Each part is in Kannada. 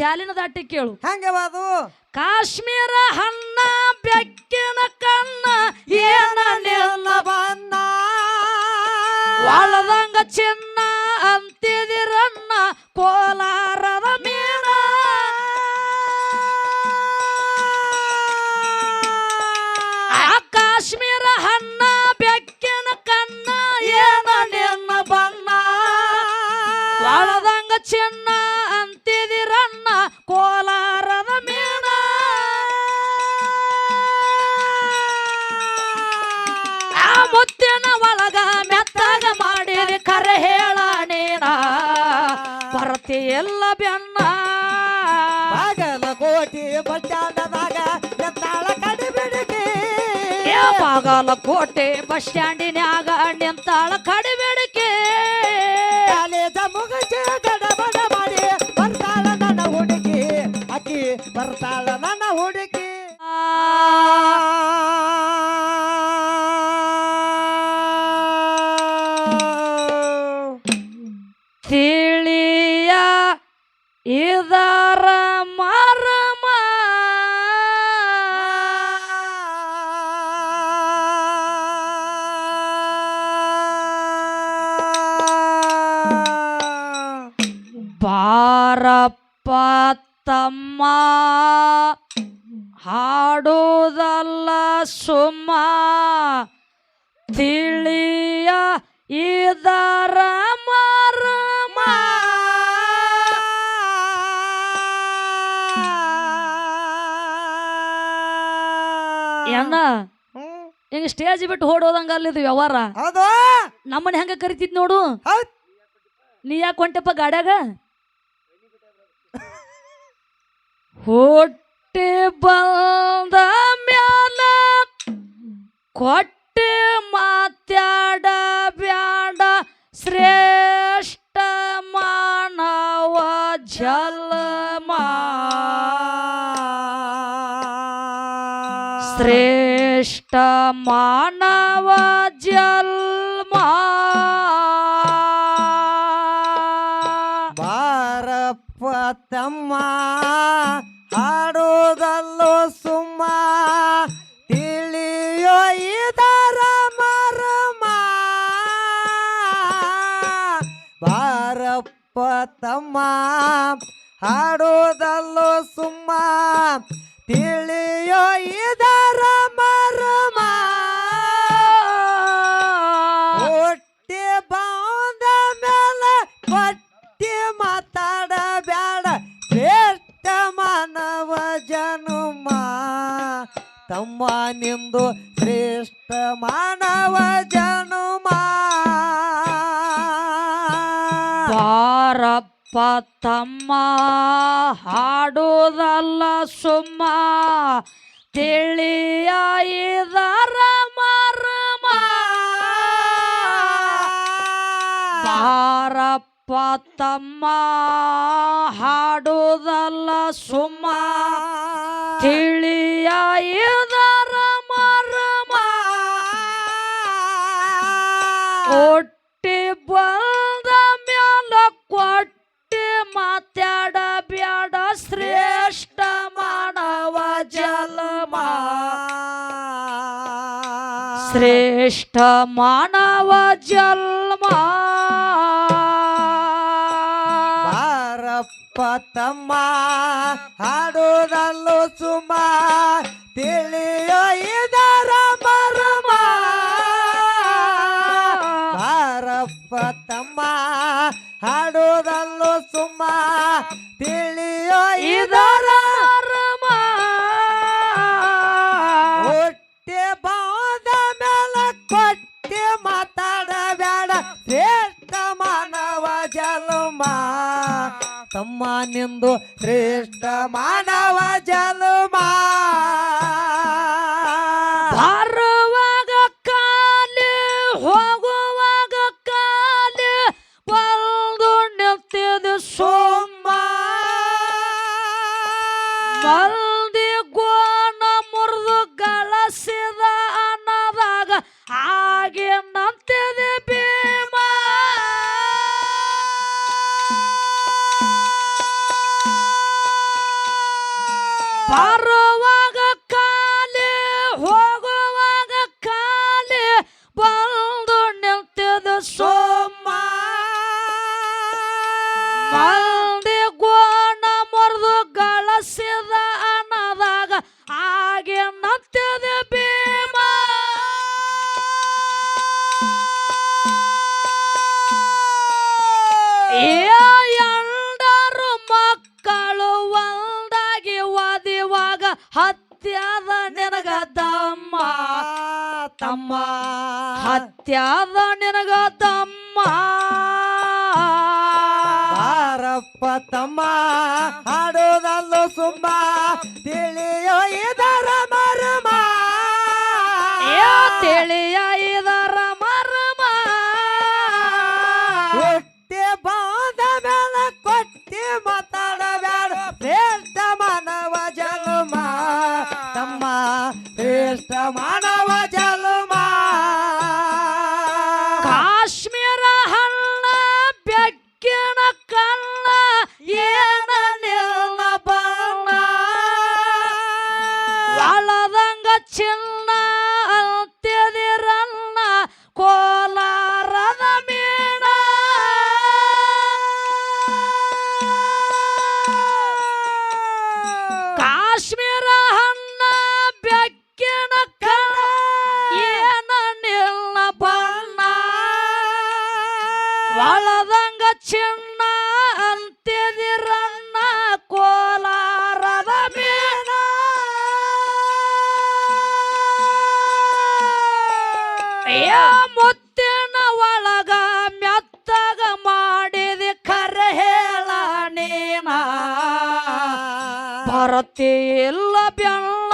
ಚಾಲಿನ ದಾಟಿ ಕೇಳು. ಹೆಂಗವ ಅದು ಕಾಶ್ಮೀರ ಹಣ್ಣ ಬೆಕ್ಕಿನ ಕಣ್ಣ ಏನ ನಿನ್ನ ಬಣ್ಣ? ಒಳದಂಗ ಮುತ್ತಿನ ಒಳಗ ಮೆತ್ತಾಗ ಮಾಡಿರಿ ಕರೆ ಹೇಳ ನೀನ. ಬರತಿ ಎಲ್ಲ ಬೆನ್ನ. ಬಾಗಲಕೋಟೆ ಬಸ್ ಸ್ಟ್ಯಾಂಡದಾಗ ಎತ್ತಾಳ ಕಡಿಬಿಡಿಗೆ ಏ ಬಾಗಲಕೋಟೆ ಬಸ್ ಸ್ಟ್ಯಾಂಡಿನ್ಯಾಗ ನಿಂತಾಳ ಕಡಿಬೇಡಿಕೆ ಕಾಲೇಜ ಮುಗಚ ಗಡಬಡ ಮಾಡಿ ಬರ್ತಾಳ ನನ್ನ ಹುಡುಗಿ. ಅಕ್ಕಿ ಬರ್ತಾಳ ನನ್ನ ಇದರ ಮರಮ. ಬಾರಪ್ಪ ತಮ್ಮ ಹಾಡುವುದಲ್ಲ ಸುಮ್ಮ ತಿಳಿಯ ಇದರ ಹ್ಮ್. ಹಿಂಗ ಸ್ಟೇಜ್ ಬಿಟ್ಟು ಓಡೋದಂಗ ಅಲ್ಲಿದು ವ್ಯವಹಾರ ಹೌದು. ನಮ್ಮನ್ನ ಹೆಂಗ ಕರಿತಿದ್ ನೋಡು. ಹೌದ್. ನೀ ಯಾಕೆ ಹೊಂಟಪ್ಪ ಗಾಡ್ಯಾಗ? ಹೊಟ್ಟೆ ಬಂದ ಮ್ಯಾಲ ಕೊಟ್ಟೆ ಮಾತ್ಯಾಡ ಬ್ಯಾಡ. ಶ್ರೇಷ್ಠ ಮಾನವ ಜಲಮ ಶ್ರೇಷ್ಠ ಮಾನವ ಜಲ್ಮ ಬಾರಪ್ಪ ತಮ್ಮ ಹಾಡೋದಲ್ಲೋ ಸುಮ್ಮ ತಿಳಿಯೋ ಇದರ ಮರಮ. ಬಾರಪ್ಪ ತಮ್ಮ ಹಾಡೋದಲ್ಲೋ ತಮ್ಮ ನಿಂದು ಶ್ರೇಷ್ಠ ಮಾನವ ಜನುಮ. ಪಾರಪ್ಪ ತಮ್ಮ ಹಾಡುವುದಲ್ಲ ಸುಮ್ಮ, ತಿಳಿಯ ಇದರ ಮರ್ಮ. ಪಾರಪ್ಪ ತಮ್ಮ ಹಾಡುವುದಲ್ಲ ಸುಮ್ಮ ತಿಳಿಯ ಮರಮ. ಕೊಟ್ಟಿ ಬಂದ ಮ್ಯಾಲ ಕೊಟ್ಟಿ ಮಾತಾಡ ಬ್ಯಾಡ ಶ್ರೇಷ್ಠ ಮಾನವ ಜಲಮ. ಶ್ರೇಷ್ಠ ಮಾನವ ಜಲ್ಮ. ಬಾರಪ್ಪ ಹಾಡುದಲ್ಲೂ ಸುಮ್ಮ ಸುಮ ತಿಳಿಯೋ ಇದರ ಪರಮ ಬಾರಪ್ಪ ತಮ್ಮ ಹಾಡೋದಲ್ಲೋ ತಿಳಿಯೋ ಇದರ ಹತ್ಯಾದ ನಿನಗ ತಮ್ಮ. ಹತ್ಯಾದ ನಿನಗ ದಮ್ಮ ಬಾರಪ್ಪ ತಮ್ಮ ಹಾಡೋದಲ್ಲೂ ಸುಮ್ಮ ತಿಳಿಯೋ ಇದರ ಮರ್ಮ. ತಿಳಿಯ ಇದರ ಶ್ರೇಷ್ಠ ಭರತಿ ಇಲ್ಲ ಬೆಲ್ಲ.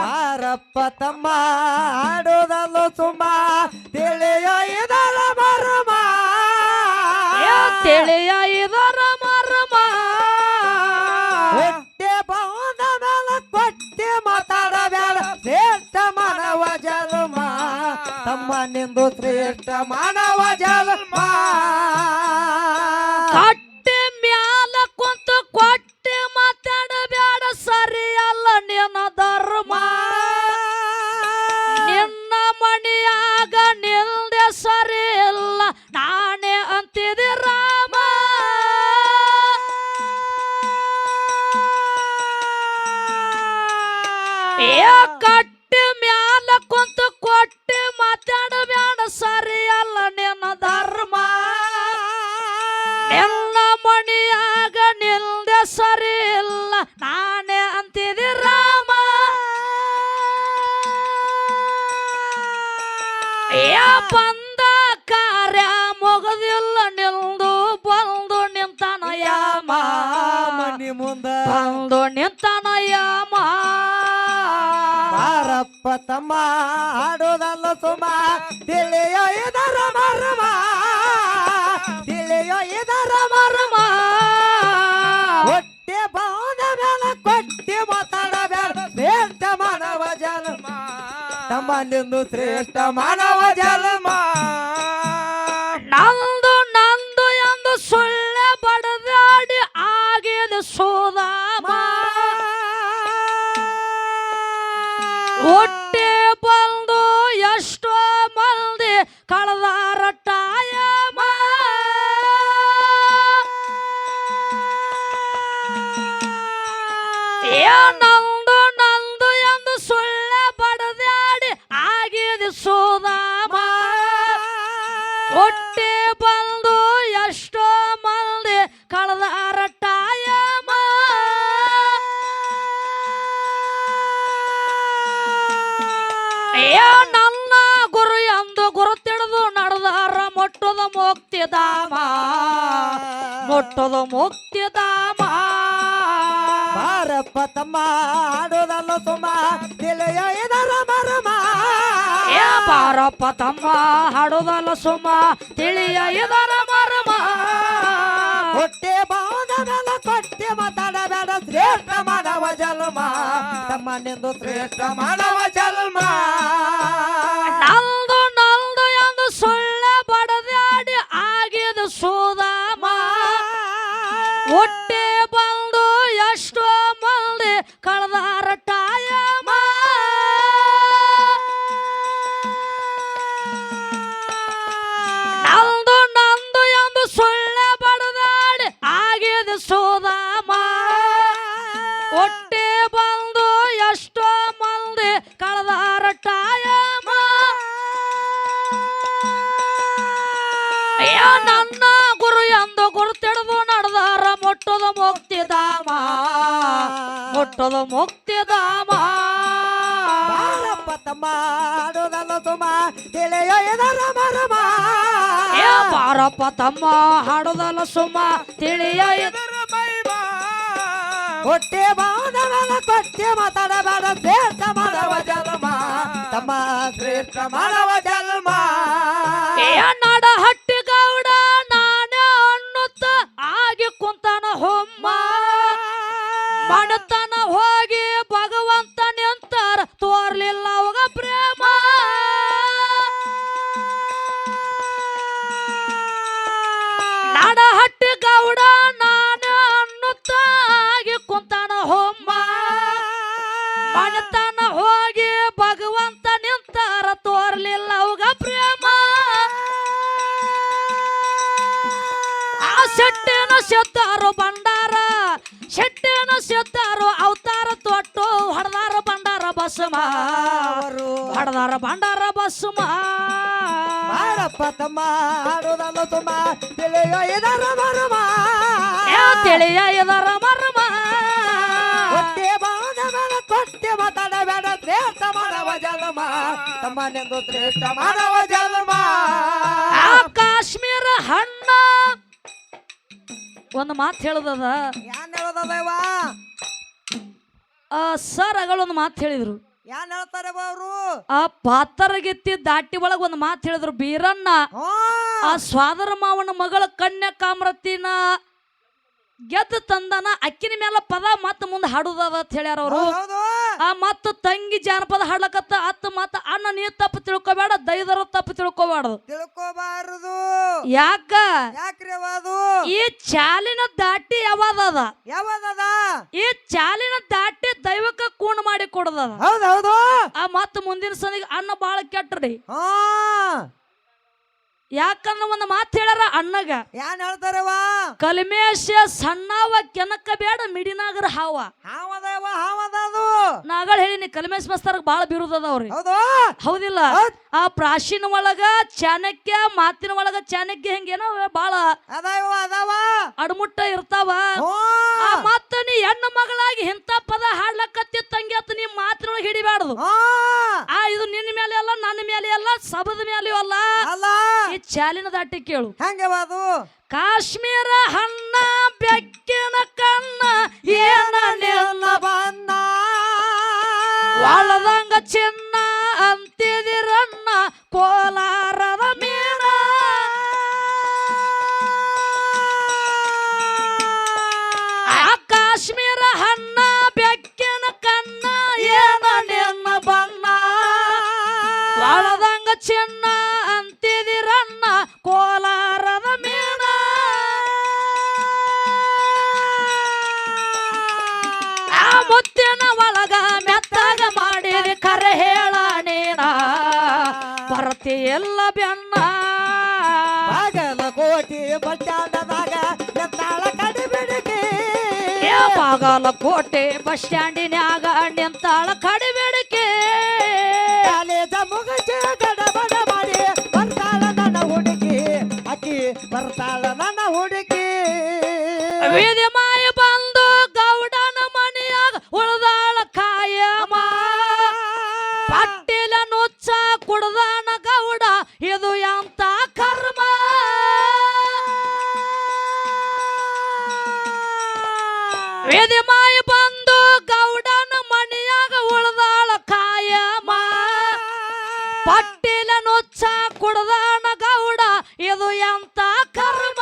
ಬಾರಪ್ಪ ತಮ್ಮ ಆಡೋದಲ್ಲೋ ಸುಮ್ಮ ತಿಳಿಯ ಇದರ ಮರ್ಮ. ತಿಳಿಯ ಇದರ ಮರ್ಮ. ಹೊಟ್ಟೆ ಬಾದ ಮೇಲ ಕೊಟ್ಟೆ ಮಾತಾಡಬೇಡ ಮುಂದ ಬಂದು ನಿಂತನಯ್ಯ ಯಾಮ ಬಾರಪ್ಪ ತಮ್ಮ ಆಡೋದಲ್ಲ ಸುಮ. ತಿಳಿಯೋ ಇದರ ಮರ್ಮ. ತಿಳಿಯೋ ಇದರ ಮರ್ಮ. ಹೊಟ್ಟೆ ಬಾದ ಮೇಲೆ ಕೊಟ್ಟಿ ಮಾತಾಡಬೇಡ. ಶ್ರೇಷ್ಠ ಮಾನವ ಜನ್ಮ. ತಮ್ಮಲ್ಲಿಂದು ಶ್ರೇಷ್ಠ ಮಾನವ ಜನ್ಮ. সোনা মা। ಮೊಟ್ಟದ ಮುಕ್ತಿಯದಾಮ ಮುಟ್ಟದ ಮುಕ್ತಿದಾಮ ಬಾರಪ್ಪ ತಮ್ಮ ಆಡೋದಲ್ಲ ಸುಮ ತಿಳಿಯ ಇದರ ಯಾ ಏ ಬಾರಪ್ಪ ತಮ್ಮ ಹಾಡೋದಲ್ಲ ಸುಮ ತಿಳಿಯ ಇದರ ಮರಮ. ಹೊಟ್ಟೆ ಮೇಲೆ ಕೊಟ್ಟೆ ಮಾತಾಡಬೇಡ ಶ್ರೇಷ್ಠ ಮಾನವ ಜನ್ಮ. ತಮ್ಮ ನಿಂದು ಶ್ರೇಷ್ಠ ಮಾನವ ಜನ್ಮ. ನಲ್ದು ಮುಟ್ಟದ ಮುಕ್ತಿಧಾಮ ತಮ್ಮ ಆಡುವುದಲ್ಲ ಸುಮ ತಿಳಿಯೋ ಇದರ ಮರಮ. ಏ ಬಾರಪ್ಪ ತಮ್ಮ ಹಾಡುದಲ್ಲ ಸುಮ್ಮ ತಿಳಿಯ ಇದ್- ಹೊಟ್ಟೆ ಬಾಂಧವನ ಕೊಟ್ಟೆ ಮಾತಾಡಬೇಡ ಶ್ರೇಷ್ಠ ಮಾನವ ಜನ್ಮ. ತಮ್ಮ ಶ್ರೇಷ್ಠ ಮಾನವ ಜನ್ಮ. ಬಂಡಾರ ಬಸಮ ಅವರು ಹೊಡೆದಾರ ಬಂಡಾರ ಬಸಮ ಬಾಳಪ್ಪ ತಮ್ಮ ಆಡುವುದಲ್ಲ ತುಂಬ ತಿಳಿಯೋ ಇದರ ಮರಮ. ತಿಳಿಯ ಇದರ ಮರ್ಮ. ಹೊಟ್ಟೆ ಬಾಂಧವನ ಕೊಟ್ಟೆ ಮಾತಾಡಬೇಡ ಶ್ರೇಷ್ಠ ಮಾನವ ಜನ್ಮ. ತಮ್ಮನೆಂದು ಶ್ರೇಷ್ಠ ಮಾನವ ಜನ್ಮ. ಕಾಶ್ಮೀರ ಹಣ್ಣ. ಒಂದು ಮಾತು ಹೇಳದದ? ಏನ್ ಹೇಳೋದವ ಸರ್ ಒಂದು ಮಾತು ಹೇಳಿದ್ರು. ಏನ್ ಹೇಳ್ತಾರೆ ಅವರು? ಆ ಪಾತರಗೆತ್ತಿ ದಾಟಿ ಒಳಗ ಒಂದು ಮಾತು ಹೇಳಿದ್ರು ಬೀರಣ್ಣ ಆ ಸ್ವಾದರ ಮಾವನ ಮಗಳ ಕನ್ಯಾ ಕಾಮ್ರತಿನ ಗೆದ್ದು ತಂದನ ಅಕ್ಕಿನ ಮೇಲೆ ಪದ ಮತ್ತೆ ಮುಂದೆ ಹಾಡುದದ ಅಂತ ಹೇಳ್ಯಾರ ಅವರು. ಆ ಮತ್ತ ತಂಗಿ ಜಾನಪದ ಹಾಡ್ಲಕತ್ತ ಅತ್ತ ಮತ್ತ ಅಣ್ಣ ನೀ ತಪ್ಪು ತಿಳ್ಕೊಬೇಡ ದೈದರ ತಪ್ಪು ತಿಳ್ಕೊಬಾರ್ದು. ತಿಳ್ಕೊಬಾರದು. ಯಾಕ? ಯಾಕ್ರಿ ಈ ಚಾಲಿನ ದಾಟಿ ಯಾವಾದದ? ಯಾವದದ? ಈ ಚಾಲಿನ ದಾಟಿ ದೈವಕ್ಕ ಕೂಣ ಮಾಡಿ ಕೊಡದ ಹೌದು ಹೌದು. ಆ ಮತ್ತ ಮುಂದಿನ ಸಂದಿಗೆ ಅಣ್ಣ ಬಾಳ ಕೆಟ್ಟ್ರಿ. ಹಾ. ಯಾಕಂದ್ರ ಒಂದು ಮಾತು ಹೇಳ್ಯಾರ ಅಣ್ಣಗ ಯಾನ್ ಹೇಳ್ತಾರವ ಕಲಿಮೇಶ ಸಣ್ಣವ ಕೆನಕ ಬೇಡ ಮಿಡಿನಾಗರ ಹಾವ. ಅದು ನಾಗಳ ಹೇಳಿನಿ ಕಲ್ಮೇಶ್ ಮಸ್ತರ್ ಬಾಳ ಬಿರುದ ಅದಾವ್ರಿ ಹೌದು? ಹೌದಿಲ್ಲ. ಆ ಪ್ರಾಚೀನ ಒಳಗ ಚಾಣಕ್ಯ ಮಾತಿನ ಒಳಗ ಚಾಣಕ್ಯ ಹೆಂಗೇನೋ ಬಾಳ ಅದಾವ ಅದಾವ. ಅಡಮುಟ್ಟ ಇರ್ತಾವ. ಆ ಮತ್ತ ನೀ ಹೆಣ್ಣು ಮಗಳಾಗಿ ಇಂಥ ಪದ ಹಾಡ್ಲಕತ್ತಿ ತಂಗಿ ಅತ್ತ ನೀ ಮಾತಿನೊಳಗೆ ಹಿಡಿಬಾರ್ದು. ಆ ಇದು ನಿನ್ನ ಮೇಲೆ ಅಲ್ಲ ನನ್ನ ಮೇಲೆ ಅಲ್ಲ ಸಬದ ಮೇಲೆ ಅಲ್ಲ. ಅಲ್ಲ. ಈ ಚಾಲಿನ ದಾಟಿ ಕೇಳು. ಹೆಂಗವ ಅದು? ಕಾಶ್ಮೀರ ಹಣ್ಣ ಬೆಕ್ಕಿನ ಕಣ್ಣ ಏನ ನಿನ್ನ ಬನ್ನ ಒಳದಂಗ ಚಿನ್ನ ಅಂತಿದಿರನ್ನ ಕೋಲಾರದ ಎಲ್ಲ ಬೆನ್ನ. ಆಗಲ ಕೋಟಿ ಸ್ಟ್ಯಾಂಡದಾಗ ಎತ್ತಾಳ ಕಡಿಬಿಡಿಕೆ. ಬಾಗಲಕೋಟೆ ಬಸ್ ಸ್ಟ್ಯಾಂಡಿನ್ಯಾಗ ನಿಂತಾಳ ಕಡಿಬೇಡಿಕೆ. ಕಾಲೇಜ ಮುಗಿಸಿ ಗಡಬಡ ಮಾಡಿ ಬರ್ತಾಳ ನನ್ನ ಹುಡುಗಿ. ಅಕ್ಕಿ ಬರ್ತಾಳ ನನ್ನ ಹುಡುಗಿ. ವಿಧಿ ವಿಧಿ ಬಂದು ಗೌಡನ ಮನೆಯಾಗ ಉಳದಾಳ ಕಾಯಮ ಪಟ್ಟಿಲ ನುಚ್ಚ ಕುಡ್ದಾನ ಗೌಡ, ಇದು ಎಂತ ಕರ್ಮ?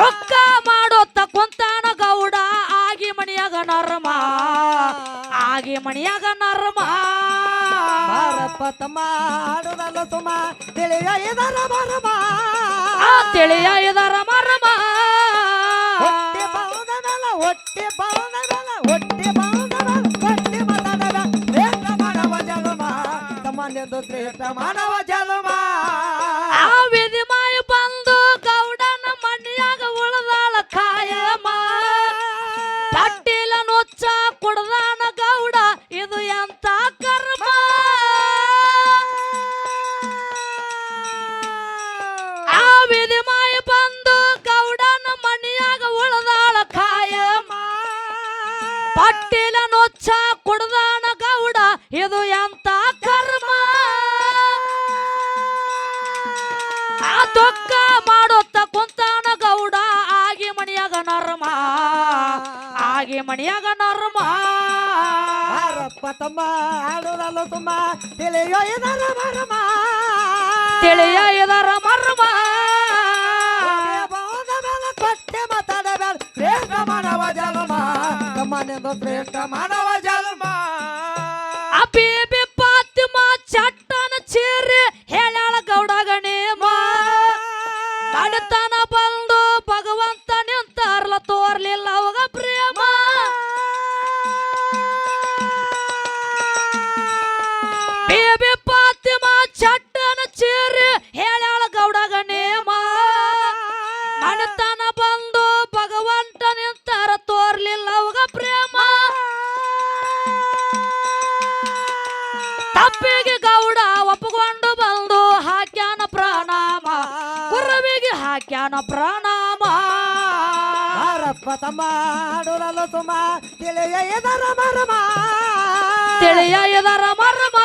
ರೊಕ್ಕ ಮಾಡೋತ್ತ ಕುಂತಾನ ಗೌಡ, ಆಗಿ ಮಣಿಯಾಗ ನರ್ಮ ಆಗಿ ಮಣಿಯಾಗ ನರ್ಮ. ಆಡುದಲ್ಲ ಸುಮ ತಿಳಿಯ ಇದರ ಮರಮ. ತಿಳಿಯ ಇದರ ಮರ್ಮ. ಹೊಟ್ಟೆ ಬಾವುದನಲ್ಲ ಹೊಟ್ಟೆ ಬಾವುದನಲ್ಲ ಹೊಟ್ಟೆ ಬಾವುದನಲ್ಲ ಹೊಟ್ಟೆ ಮಾತಾಡದ ಶ್ರೇಷ್ಠ ಮಾನವ ಜನ್ಮ ತಮ್ಮನೆಂದು ಶ್ರೇಷ್ಠ ಮಾನವ ಜನ್ಮ. ಮಣಿಯಾಗ ನರ್ಮ. ಬಾರಪ್ಪ ತಮ್ಮ ಆಡುದಲ್ಲ ತುಂಬ ತಿಳಿಯೋ ಇದರ ಮರಮ. ತಿಳಿಯ ಇದರ ಮರ್ಮ. ಕೊಟ್ಟೆ ಮಾತಾಡಬೇಡ ಶ್ರೇಷ್ಠ ಮಾನವ ಜನ್ಮ ತಮ್ಮನೆಂದು ಶ್ರೇಷ್ಠ ಮಾನವ ಜನ್ಮ ಅಬೀಬಿ ಚೇರಿ ಹೇಳ್ಯಾಳ ಗೌಡ ಗಣೇಮ ನಡತನ ಬಂದು ಭಗವಂತ ನಿಂತಾರ ತೋರ್ಲಿಲ್ಲ ಅವಾಗ ಪ್ರೇಮ. ತಪ್ಪಿಗೆ ಗೌಡ ಒಪ್ಪಿಕೊಂಡು ಬಂದು ಹಾಕ್ಯಾನ ಪ್ರಣಾಮ. ಗುರುವಿಗೆ ಹಾಕ್ಯಾನ ಪ್ರಣಾಮ. ಬಾರಪ್ಪ ತಮ್ಮ ಆಡುದಲ್ಲ ತುಂಬ ತಿಳಿಯೋ ಇದರ ಮರಮ. ತಿಳಿಯ ಇದರ ಮರ್ಮ.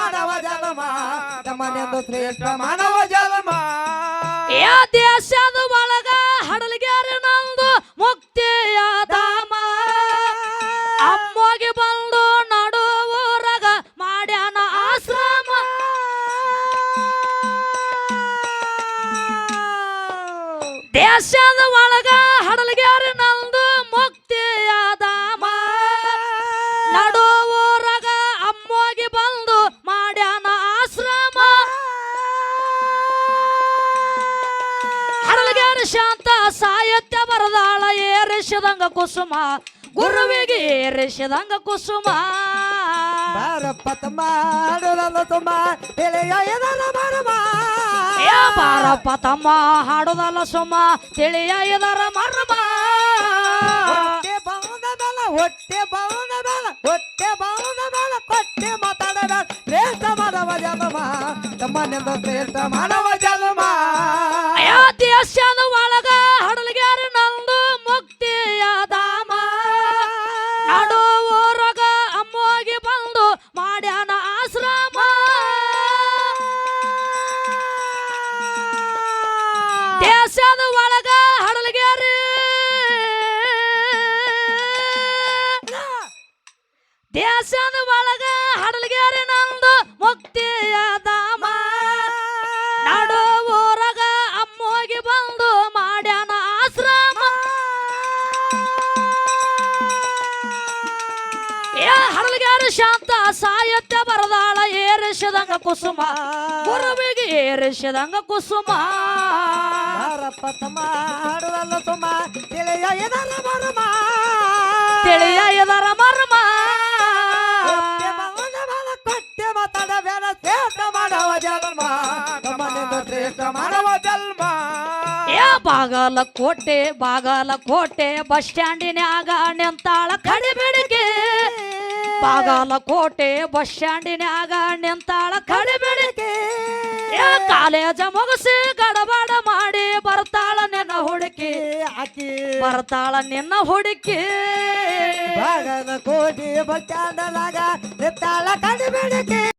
ಮಾನವ ಜನ್ಮ ತಮ್ಮನೆಂದು ಶ್ರೇಷ್ಠ ಮಾನವ ಜನ್ಮ ಯಾ ದೇಶದ ಒಳಗ ಹಡಲ್ಗ್ಯಾರ ನಂದು ಮುಕ್ತಿಯ ಧಾಮ. ಅಮ್ಮಗೆ ಬಂದು ನಡುವೂರಗ ಮಾಡ್ಯಾನ ಆಶ್ರಮ. ದೇಶದ ಒಳಗ ಹಡಲ್ಗ್ಯಾರ ಏರಿಸಿದಂಗ ಕುಸುಮ ಗುರುವಿಗೆ ಏರಿಸಿದಂಗ ಕುಸುಮ. ಬಾರಪ್ಪ ತಮ್ಮ ಆಡುದಲ್ಲ ತುಂಬ ತಿಳಿಯೋ ಇದರ ಮರಮ. ಏ ಬಾರಪ್ಪ ತಮ್ಮ ಹಾಡುದಲ್ಲ ಸುಮ ತಿಳಿಯ ಇದರ ಮರಮ. ಹೊಟ್ಟೆ ಭಾವದ ಮೇಲೆ ಹೊಟ್ಟೆ ಭಾವದ ಮೇಲೆ ಹೊಟ್ಟೆ ಭಾವದ ಮೇಲೆ ಕೊಟ್ಟೆ ಮಾತಾಡಬೇಡ ಶ್ರೇಷ್ಠ ಮಾನವ ಜನ್ಮ. ತಮ್ಮನೆಂದು ಶ್ರೇಷ್ಠ ಮಾನವ ಜನ್ಮ. ಯಾ ದೇಶದ ಒಳಗ ದೇಶದ ಒಳಗ ಹಡಲ್ಗ್ಯಾರ ನಂದು ಮುಕ್ತಿಯ ಧಾಮ. ನಡು ಊರಗ ಅಮ್ಮೋಗಿ ಬಂದು ಮಾಡ್ಯಾನ ಆಶ್ರಮ. ಏ ಹಡಲ್ಗ್ಯಾರ ಶಾಂತ ಸಾಹಿತ್ಯ ಬರದಾಳ ಏರಿಸಿದಂಗ ಕುಸುಮ. ಗುರುವಿಗೆ ಏರಿಸಿದಂಗ ಕುಸುಮ. ಪತಮ ತಮ್ಮ ತುಮ, ತಿಳಿಯೋ ಇದರ ಮರಮ. ಬಾಗಲಕೋಟೆ ಬಾಗಲಕೋಟೆ ಬಸ್ ಸ್ಟ್ಯಾಂಡಿನ್ಯಾಗ ನಿಂತಾಳ ಕಡಿಬೇಡಿಕೆ ಬಾಗಲಕೋಟೆ ಬಸ್ ಸ್ಟ್ಯಾಂಡಿನ್ಯಾಗ ನಿಂತಾಳ ಏ ಕಾಲೇಜ ಮುಗಿಸಿ ಗಡಬಡ ಮಾಡಿ ಬರ್ತಾಳ ನಿನ್ನ ಹುಡುಕಿ. ಆಕಿ. ಬರ್ತಾಳ ನಿನ್ನ ಹುಡುಕಿ. ಬಾಗದ ಕೋಟಿ ಬಚ್ಚಾಂಡಲಾಗ ನಿತ್ತಾಳ ಕಡಿಬೇಡಿಕೆ